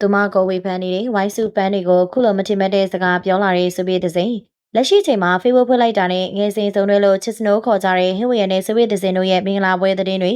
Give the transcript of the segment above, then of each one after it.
သူမကိုဝေဖန်နေတဲ့ဝိုင်းစုပန်းတွေကိုခုလိုမထင်မှတ်တဲ့စကားပြောလာတဲ့ဆိုဗီယက်သစဉ်လက်ရှိချိန်မှာ Facebook ဖွင့်လိုက်တာနဲ့ငယ်စဉ်စုံတွဲလို့ချစ်စနိုးခေါ်ကြတဲ့ဟင်းဝေရနဲ့ဆိုဗီယက်သစဉ်တို့ရဲ့မင်္ဂလာပွဲသတင်းတွေ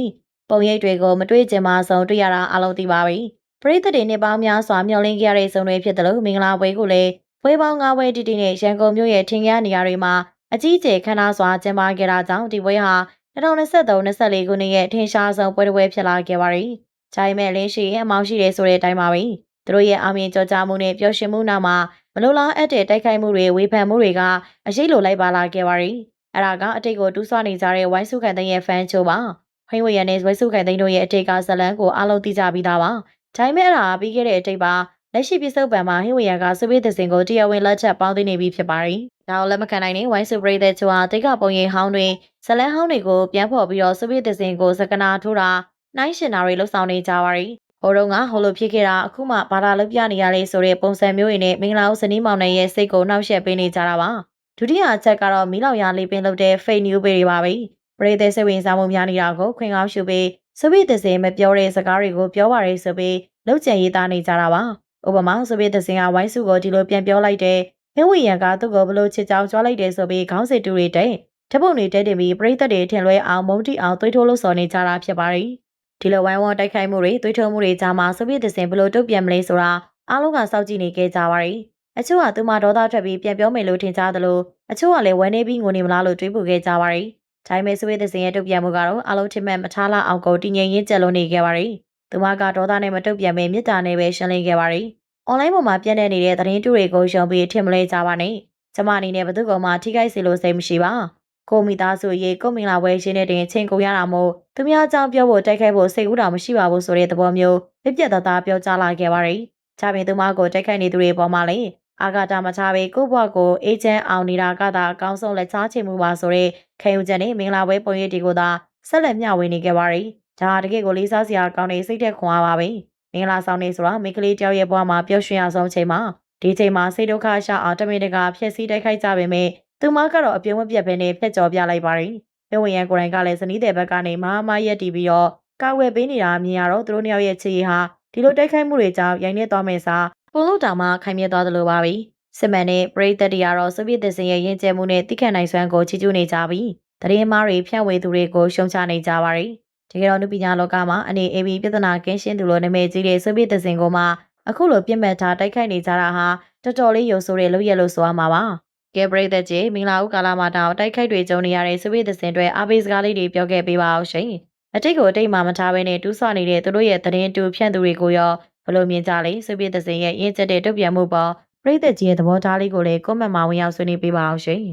ပုံရိပ်တွေကိုမတွေ့ကျင်ပါဆုံးတွေ့ရတာအလုံးသိပါပြီပရိသတ်တွေနှစ်ပေါင်းများစွာမျှော်လင့်ကြရတဲ့စုံတွေဖြစ်တယ်လို့မင်္ဂလာပွဲကိုလည်းဝေးပေါင်း၅ဝဲတီတီနဲ့ရန်ကုန်မြို့ရဲ့ထင်ရှားနေရာတွေမှာအကြီးအကျယ်ခမ်းနားစွာကျင်းပခဲ့တာကြောင့်ဒီပွဲဟာ2023-24ခုနှစ်ရဲ့ထင်ရှားဆုံးပွဲတစ်ပွဲဖြစ်လာခဲ့ပါပြီ။ဂျိုင်းမဲ့လင်းရှိရဲ့အမောင်းရှိတယ်ဆိုတဲ့အတိုင်းပါပဲ။ သူတို့ရဲ့အောင်မြင်ကြောကြားမှုနဲ့ပျော်ရွှင်မှုနောက်မှာမလိုလားအပ်တဲ့တိုက်ခိုက်မှုတွေဝေဖန်မှုတွေကအရေးလိုလိုက်ပါလာခဲ့ပါရီ။အဲ့ဒါကအတိတ်ကိုတူးဆွနေကြတဲ့ဝိုင်းစုခိုင်သိန်းရဲ့ဖန်ချိုးပါ။ခွင်းဝေရနဲ့ဝိုင်းစုခိုင်သိန်းတို့ရဲ့အတိတ်ကဇလန်းကိုအားလုံးသိကြပြီးသားပါ။ဂျိုင်းမဲ့အဲ့ဒါပြီးခဲ့တဲ့အတိတ်ပါလက်ရှိပြစ္ဆုတ်ပံမှာဟင်းဝေရကစပေးသစင်ကိုတရားဝင်လက်ချက်ပေါင်းသိနေပြီဖြစ်ပါရီ။ဒါကိုလက်မခံနိုင်တဲ့ဝိုင်းစုပရိသတ်ချိုဟာတိတ်ကပုံရိပ်ဟောင်းတွေဇလန်းဟောင်းတွေကိုပြန်ဖော်ပြီးတော့စပေးသစင်ကိုစကနာထိုးတာနိုင်ရှင်တာတွေလှုပ်ဆောင်နေကြပါရီ။ ဟိုတုန်းကဟိုလိုဖြစ်ခဲ့တာအခုမှဘာသာလုပ်ပြနေရလေဆိုတဲ့ပုံစံမျိုးတွေနဲ့မင်္ဂလာဦးစနီးမောင်နဲ့ရဲ့စိတ်ကိုနှောက်ယှက်ပေးနေကြတာပါဒုတိယအချက်ကတော့မီးလောက်ရလေးပင်လုပ်တဲ့ fake news တွေပါပဲပရိသတ်စိတ်ဝင်စားမှုများနေတာကိုခွင့်ကောင်းရှုပြီးစပိသစင်မပြောတဲ့စကားတွေကိုပြောပါရယ်ဆိုပြီးလောက်ကျန်ရေးသားနေကြတာပါဥပမာစပိသစင်ကဝိုင်းစုကိုဒီလိုပြန်ပြောလိုက်တဲ့ဟင်းဝီရန်ကသူ့ကိုဘလို့ချစ်ကြောင်ကြွားလိုက်တယ်ဆိုပြီးခေါင်းစစ်တူတွေတဲ့တပုတ်တွေတဲတင်ပြီးပရိသတ်တွေထင်လွဲအောင်မုံတီအောင်သွေးထိုးလို့စော်နေကြတာဖြစ်ပါတယ် ဒီလိုဝိုင်းဝန်းတိုက်ခိုက်မှုတွေသွေးထိုးမှုတွေကြားမှာစပိသစင်ဘလို့တုတ်ပြန်မလဲဆိုတာအားလုံးကစောင့်ကြည့်နေကြကြပါတယ်အချို့ကသူမဒေါသထွက်ပြီးပြန်ပြောမယ်လို့ထင်ကြသလိုအချို့ကလည်းဝမ်းနေပြီးငိုနေမလားလို့တွေးပူခဲ့ကြပါတယ်။ဒါပေမဲ့စဝေးသစင်ရဲ့တုတ်ပြန်မှုကတော့အလုံးထင်မဲ့မထားလောက်အောင်ကိုတည်ငြိမ်ရင်းကျက်လို့နေခဲ့ပါတယ်။သူမကဒေါသနဲ့မတုတ်ပြန်ပဲမေတ္တာနဲ့ပဲရှင်းလင်းခဲ့ပါတယ်။ online ပေါ်မှာပြန့်နှံ့နေတဲ့သတင်းတူတွေကိုရှုံပြီးထင်မလဲကြပါနဲ့။ကျမအနေနဲ့ဘသူကောင်မှထိခိုက်စေလို့စိတ်မရှိပါ။ ကိုမိသားစုရေးကိုမင်္ဂလာပွဲရှင်းတဲ့တင်ချင်းကိုရတာမို့သူများအကြောင်းပြောဖို့တိုက်ခိုက်ဖို့စိတ်ကူးတာမရှိပါဘူးဆိုတဲ့သဘောမျိုးပြပြတသားပြောကြားလာခဲ့ပါတယ်။ချပင်သူမကိုတိုက်ခိုက်နေသူတွေပေါ်မှာလည်းအာဂါတာမချပေကိုဘွားကိုအေဂျင့်အောင်နေတာကသာအကောင်းဆုံးလက်ချချေမှုပါဆိုတဲ့ခံယူချက်နဲ့မင်္ဂလာပွဲပုံရိပ်တွေကိုသာဆက်လက်မျှဝေနေခဲ့ပါရီဒါတကယ့်ကိုလေးစားစရာကောင်းတဲ့စိတ်သက်ခွန်အားပါပဲမင်္ဂလာဆောင်နေဆိုတာမိကလေးတယောက်ရဲ့ဘဝမှာပျော်ရွှင်အောင်ဆုံးချိန်မှာဒီချိန်မှာစိတ်ဒုက္ခရှောက်အောင်တမင်တကာဖြစ်စည်းတိုက်ခိုက်ကြပေမဲ့ သူမကတော့အပြုံးမပြတ်ပဲနဲ့ဖျက်ကျော်ပြလိုက်ပါရီမြဝင်ရန်ကိုယ်တိုင်ကလည်းဇနီးတဲ့ဘက်ကနေမဟာမရက်တီးပြီးတော့ကာဝယ်ပေးနေတာမြင်ရတော့သူတို့နှစ်ယောက်ရဲ့ချစ်ရည်ဟာဒီလိုတိုက်ခိုက်မှုတွေကြောင့်ရိုင်းနေသွားမယ်စားပုံလို့တောင်မှခိုင်မြဲသွားသလိုပါပဲစစ်မှန်တဲ့ပရိသတ်တွေကတော့ဆိုဗီယက်သစ်ရဲ့ရင်ကျဲမှုနဲ့တိခတ်နိုင်စွမ်းကိုချီးကျူးနေကြပြီးတရင်မားတွေဖြန့်ဝေသူတွေကိုရှုံချနေကြပါရီတကယ်တော့နုပညာလောကမှာအနေအေဘီပြဿနာကင်းရှင်းသူလိုနာမည်ကြီးတဲ့ဆိုဗီယက်သစ်ကိုမှအခုလိုပြစ်မှတ်ထားတိုက်ခိုက်နေကြတာဟာတော်တော်လေးရုပ်ဆိုးတဲ့လုပ်ရလို့ဆိုရမှာပါ ကဲပရိသတ်ကြီးမင်္ဂလာဦးကာလမှာတောင်တိုက်ခိုက်တွေကြုံနေရတဲ့ဆိုဗီယက်သစ်တွေအားပေးစကားလေးတွေပြောခဲ့ပေးပါအောင်ရှင်အတိတ်ကိုအတိတ်မှမထားဘဲနဲ့တူးဆွနေတဲ့သူတို့ရဲ့သတင်းတူဖြန့်သူတွေကိုရောဘလို့မြင်ကြလဲဆိုဗီယက်သစ်ရဲ့ရင်းချက်တဲ့တုတ်ပြန်မှုပေါ်ပရိသတ်ကြီးရဲ့သဘောထားလေးကိုလည်းကွန်မန့်မှာဝင်ရောက်ဆွေးနွေးပေးပါအောင်ရှင်